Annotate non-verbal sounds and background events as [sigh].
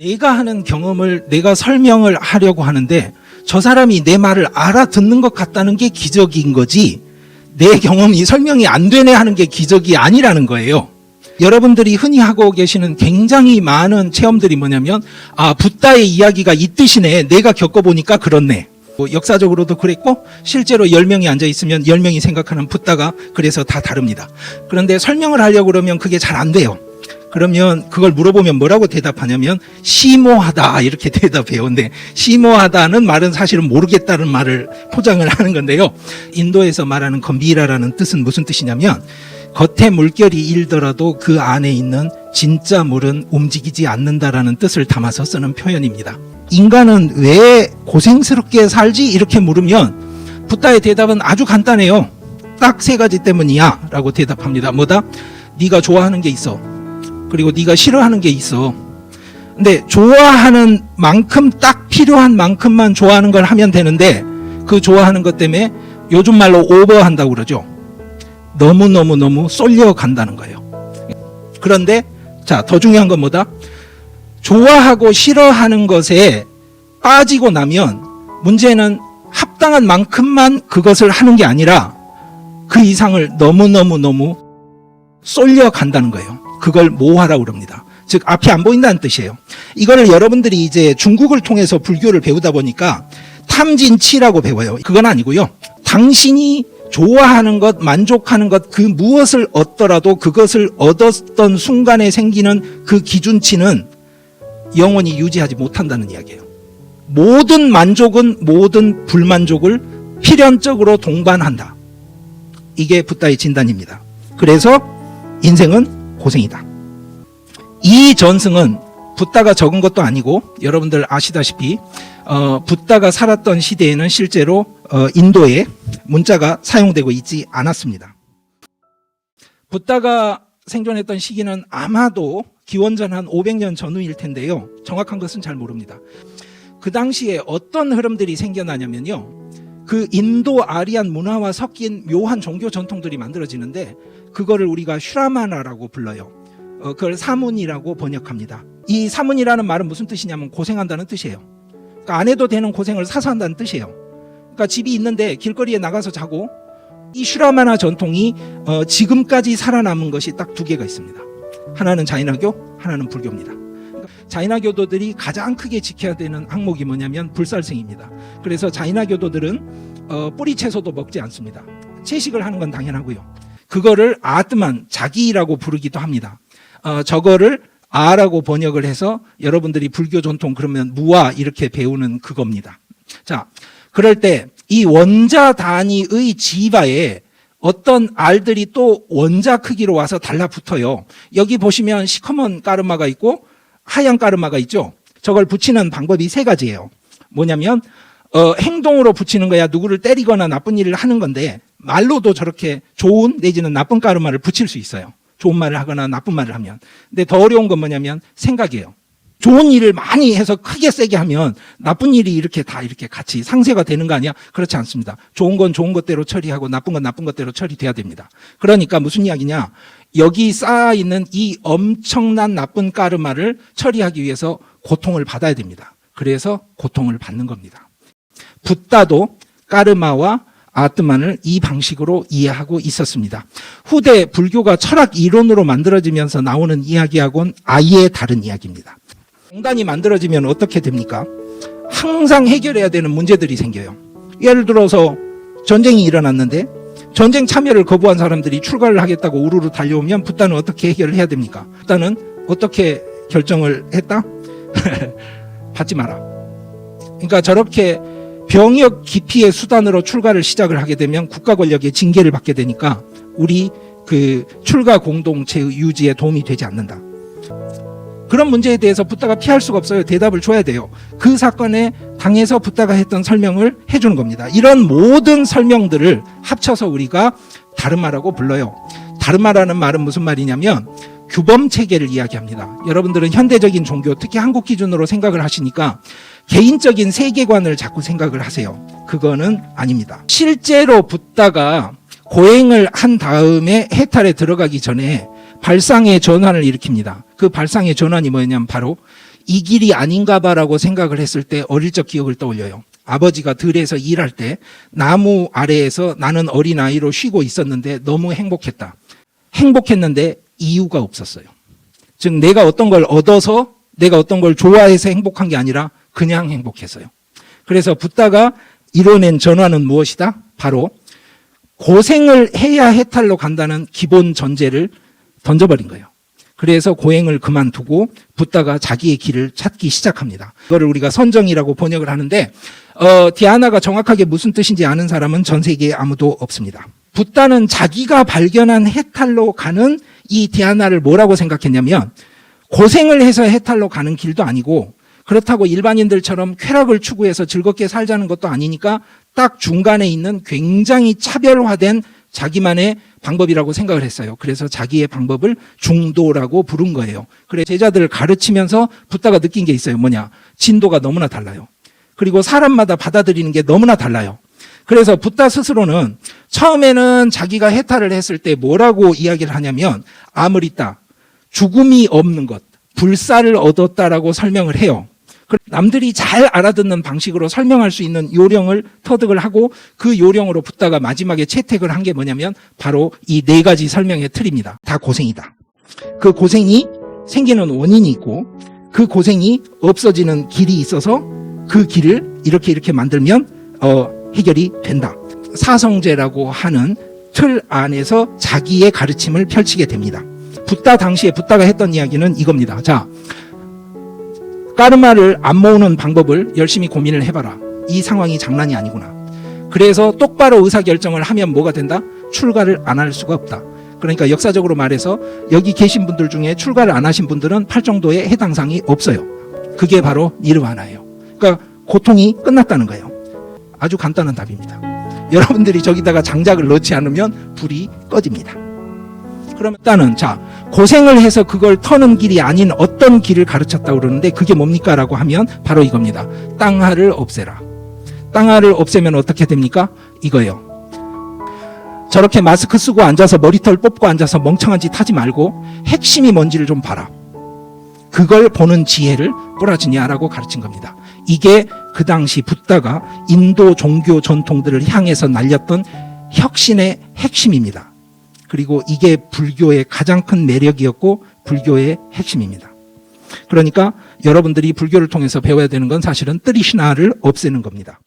내가 하는 경험을 내가 설명을 하려고 하는데 저 사람이 내 말을 알아듣는 것 같다는 게 기적인 거지 내 경험이 설명이 안 되네 하는 게 기적이 아니라는 거예요. 여러분들이 흔히 하고 계시는 굉장히 많은 체험들이 뭐냐면 아 붓다의 이야기가 이 뜻이네. 내가 겪어보니까 그렇네. 뭐 역사적으로도 그랬고 실제로 10명이 앉아 있으면 10명이 생각하는 붓다가 그래서 다 다릅니다. 그런데 설명을 하려고 그러면 그게 잘 안 돼요 그러면 그걸 물어보면 뭐라고 대답하냐면 심오하다 이렇게 [laughs] 대답해요 근데 심오하다는 말은 사실은 모르겠다는 말을 포장을 하는 건데요 인도에서 말하는 건비라라는 뜻은 무슨 뜻이냐면 겉에 물결이 일더라도 그 안에 있는 진짜 물은 움직이지 않는다라는 뜻을 담아서 쓰는 표현입니다. 인간은 왜 고생스럽게 살지? 이렇게 물으면 붓다의 대답은 아주 간단해요. 딱 세 가지 때문이야 라고 대답합니다. 뭐다? 네가 좋아하는 게 있어. 그리고 네가 싫어하는 게 있어. 근데 좋아하는 만큼 딱 필요한 만큼만 좋아하는 걸 하면 되는데 그 좋아하는 것 때문에 요즘 말로 오버한다고 그러죠. 너무너무너무 쏠려 간다는 거예요. 그런데 자, 더 중요한 건 뭐다? 좋아하고 싫어하는 것에 빠지고 나면 문제는 합당한 만큼만 그것을 하는 게 아니라 그 이상을 너무너무너무 쏠려 간다는 거예요. 그걸 모하라고 그럽니다. 즉 앞이 안 보인다는 뜻이에요. 이거를 여러분들이 이제 중국을 통해서 불교를 배우다 보니까 탐진치라고 배워요. 그건 아니고요. 당신이 좋아하는 것, 만족하는 것, 그 무엇을 얻더라도 그것을 얻었던 순간에 생기는 그 기준치는 영원히 유지하지 못한다는 이야기예요. 모든 만족은 모든 불만족을 필연적으로 동반한다. 이게 붓다의 진단입니다. 그래서 인생은 고생이다. 이 전승은 붓다가 적은 것도 아니고 여러분들 아시다시피 어, 붓다가 살았던 시대에는 실제로 어, 인도에 문자가 사용되고 있지 않았습니다. 붓다가 생존했던 시기는 아마도 기원전 한 500년 전후일 텐데요. 정확한 것은 잘 모릅니다. 그 당시에 어떤 흐름들이 생겨나냐면요. 그 인도 아리안 문화와 섞인 묘한 종교 전통들이 만들어지는데 그거를 우리가 슈라마나라고 불러요. 어, 그걸 사문이라고 번역합니다. 이 사문이라는 말은 무슨 뜻이냐면 고생한다는 뜻이에요. 그러니까 안 해도 되는 고생을 사서 한다는 뜻이에요. 그러니까 집이 있는데 길거리에 나가서 자고 이 슈라마나 전통이 어, 지금까지 살아남은 것이 딱 두 개가 있습니다. 하나는 자인화교, 하나는 불교입니다. 그러니까 자인화교도들이 가장 크게 지켜야 되는 항목이 뭐냐면 불살생입니다. 그래서 자인화교도들은 어, 뿌리 채소도 먹지 않습니다. 채식을 하는 건 당연하고요. 그거를 아트만 자기라고 부르기도 합니다. 어, 저거를 아라고 번역을 해서 여러분들이 불교 전통 그러면 무아 이렇게 배우는 그겁니다. 자, 그럴 때 이 원자 단위의 지바에 어떤 알들이 또 원자 크기로 와서 달라붙어요. 여기 보시면 시커먼 까르마가 있고 하얀 까르마가 있죠. 저걸 붙이는 방법이 세 가지예요. 뭐냐면 어, 행동으로 붙이는 거야 누구를 때리거나 나쁜 일을 하는 건데 말로도 저렇게 좋은 내지는 나쁜 까르마를 붙일 수 있어요. 좋은 말을 하거나 나쁜 말을 하면. 근데 더 어려운 건 뭐냐면 생각이에요. 좋은 일을 많이 해서 크게 세게 하면 나쁜 일이 이렇게 다 이렇게 같이 상쇄가 되는 거 아니야? 그렇지 않습니다. 좋은 건 좋은 것대로 처리하고 나쁜 건 나쁜 것대로 처리돼야 됩니다. 그러니까 무슨 이야기냐? 여기 쌓아 있는 이 엄청난 나쁜 까르마를 처리하기 위해서 고통을 받아야 됩니다. 그래서 고통을 받는 겁니다. 붓다도 까르마와 아트만을 이 방식으로 이해하고 있었습니다. 후대 불교가 철학 이론으로 만들어지면서 나오는 이야기하고는 아예 다른 이야기입니다. 공단이 만들어지면 어떻게 됩니까? 항상 해결해야 되는 문제들이 생겨요. 예를 들어서 전쟁이 일어났는데 전쟁 참여를 거부한 사람들이 출가를 하겠다고 우르르 달려오면 붓다는 어떻게 해결을 해야 됩니까? 붓다는 어떻게 결정을 했다? [laughs] 받지 마라. 그러니까 저렇게 병역 기피의 수단으로 출가를 시작을 하게 되면 국가 권력의 징계를 받게 되니까 우리 그 출가 공동체의 유지에 도움이 되지 않는다. 그런 문제에 대해서 붓다가 피할 수가 없어요. 대답을 줘야 돼요. 그 사건에 당에서 붓다가 했던 설명을 해주는 겁니다. 이런 모든 설명들을 합쳐서 우리가 다르마라고 불러요. 다르마라는 말은 무슨 말이냐면 규범 체계를 이야기합니다. 여러분들은 현대적인 종교, 특히 한국 기준으로 생각을 하시니까 개인적인 세계관을 자꾸 생각을 하세요. 그거는 아닙니다. 실제로 붓다가 고행을 한 다음에 해탈에 들어가기 전에 발상의 전환을 일으킵니다. 그 발상의 전환이 뭐냐면 바로 이 길이 아닌가 봐라고 생각을 했을 때 어릴 적 기억을 떠올려요. 아버지가 들에서 일할 때 나무 아래에서 나는 어린아이로 쉬고 있었는데 너무 행복했다. 행복했는데 이유가 없었어요. 즉 내가 어떤 걸 얻어서 내가 어떤 걸 좋아해서 행복한 게 아니라 그냥 행복했어요. 그래서 붓다가 이뤄낸 전화는 무엇이다? 바로 고생을 해야 해탈로 간다는 기본 전제를 던져버린 거예요. 그래서 고행을 그만두고 붓다가 자기의 길을 찾기 시작합니다. 이거를 우리가 선정이라고 번역을 하는데 어, 디아나가 정확하게 무슨 뜻인지 아는 사람은 전 세계에 아무도 없습니다. 붓다는 자기가 발견한 해탈로 가는 이 디아나를 뭐라고 생각했냐면 고생을 해서 해탈로 가는 길도 아니고 그렇다고 일반인들처럼 쾌락을 추구해서 즐겁게 살자는 것도 아니니까 딱 중간에 있는 굉장히 차별화된 자기만의 방법이라고 생각을 했어요. 그래서 자기의 방법을 중도라고 부른 거예요. 그래 제자들을 가르치면서 붓다가 느낀 게 있어요. 뭐냐? 진도가 너무나 달라요. 그리고 사람마다 받아들이는 게 너무나 달라요. 그래서 붓다 스스로는 처음에는 자기가 해탈을 했을 때 뭐라고 이야기를 하냐면 있다. 죽음이 없는 것, 불사를 얻었다라고 설명을 해요. 그 남들이 잘 알아듣는 방식으로 설명할 수 있는 요령을 터득을 하고 그 요령으로 붙다가 마지막에 채택을 한 게 뭐냐면 바로 이 네 가지 설명의 틀입니다. 다 고생이다. 그 고생이 생기는 원인이 있고 그 고생이 없어지는 길이 있어서 그 길을 이렇게 이렇게 만들면 어, 해결이 된다. 사성제라고 하는 틀 안에서 자기의 가르침을 펼치게 됩니다. 붓다 당시에 붓다가 했던 이야기는 이겁니다. 자, 까르마를 안 모으는 방법을 열심히 고민을 해봐라. 이 상황이 장난이 아니구나. 그래서 똑바로 의사결정을 하면 뭐가 된다? 출가를 안 할 수가 없다. 그러니까 역사적으로 말해서 여기 계신 분들 중에 출가를 안 하신 분들은 팔정도의 해당 상이 없어요. 그게 바로 니르바나예요. 그러니까 고통이 끝났다는 거예요. 아주 간단한 답입니다. 여러분들이 저기다가 장작을 넣지 않으면 불이 꺼집니다. 그러면 일단은 자 고생을 해서 그걸 터는 길이 아닌 어떤 길을 가르쳤다고 그러는데 그게 뭡니까 라고 하면 바로 이겁니다. 땅하를 없애라. 땅하를 없애면 어떻게 됩니까? 이거요. 저렇게 마스크 쓰고 앉아서 머리털 뽑고 앉아서 멍청한 짓 하지 말고 핵심이 뭔지를 좀 봐라. 그걸 보는 지혜를 꾸라지냐라고 가르친 겁니다. 이게 그 당시 붓다가 인도 종교 전통들을 향해서 날렸던 혁신의 핵심입니다. 그리고 이게 불교의 가장 큰 매력이었고 불교의 핵심입니다. 그러니까 여러분들이 불교를 통해서 배워야 되는 건 사실은 뜨리시나를 없애는 겁니다.